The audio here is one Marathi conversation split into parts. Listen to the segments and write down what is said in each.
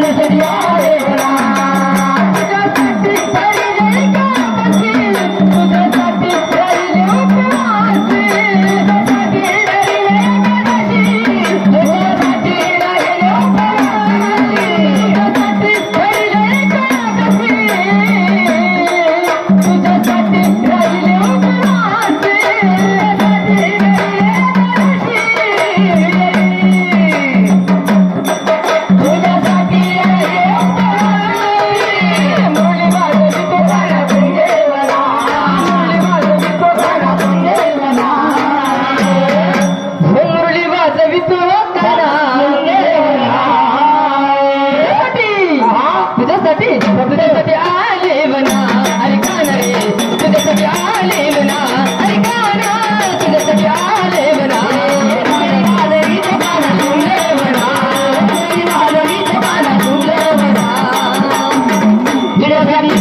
Vamos, vamos, é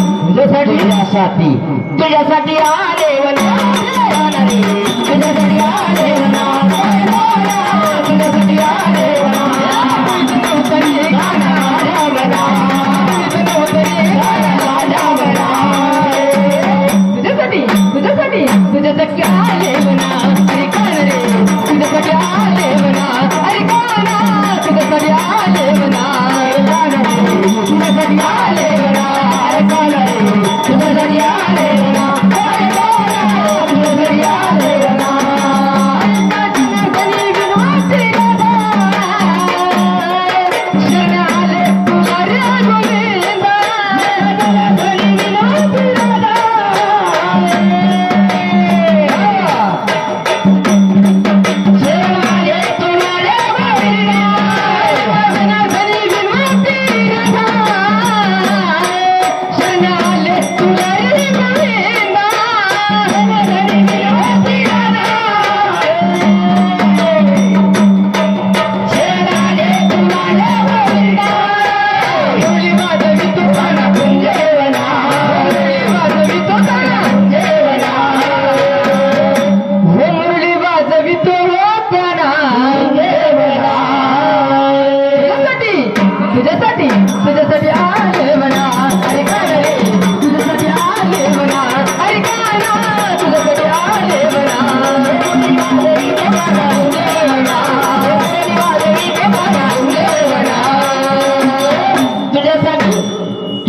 तुझ्यासाठी तुझ्यासाठी तुझ्यासाठी आले तुझ्यासाठी आले तुझ्यासाठी आले तुझ्यासाठी तुझ्यासाठी तुझ्यासाठी आले म्हणा. अरे कान रे? तुझ्यासाठी आले म्हणा. अरे काना तुझ्यासाठी आले म्हणा.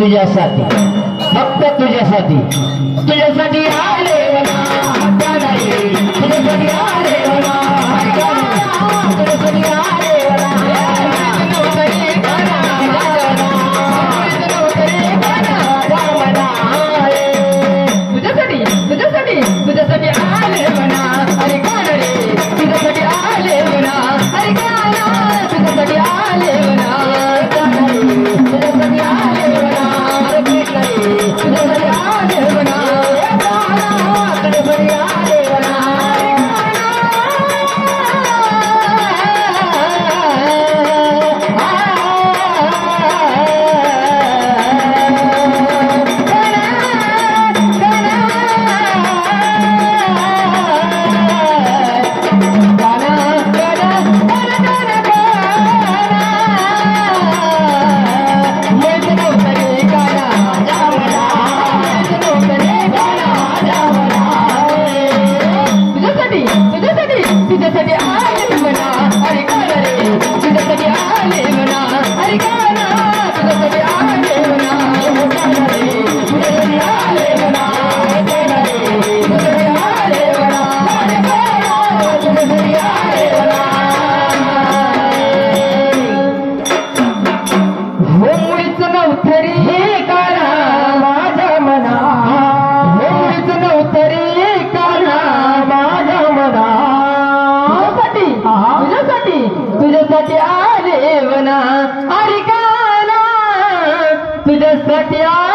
तुझ्यासाठी. फक्त तुझ्यासाठी. तुझ्यासाठी आले तुझ्यासाठी आले Thank you. तुझ्यासाठी आले वना. अरे काना तुझ्यासाठी आले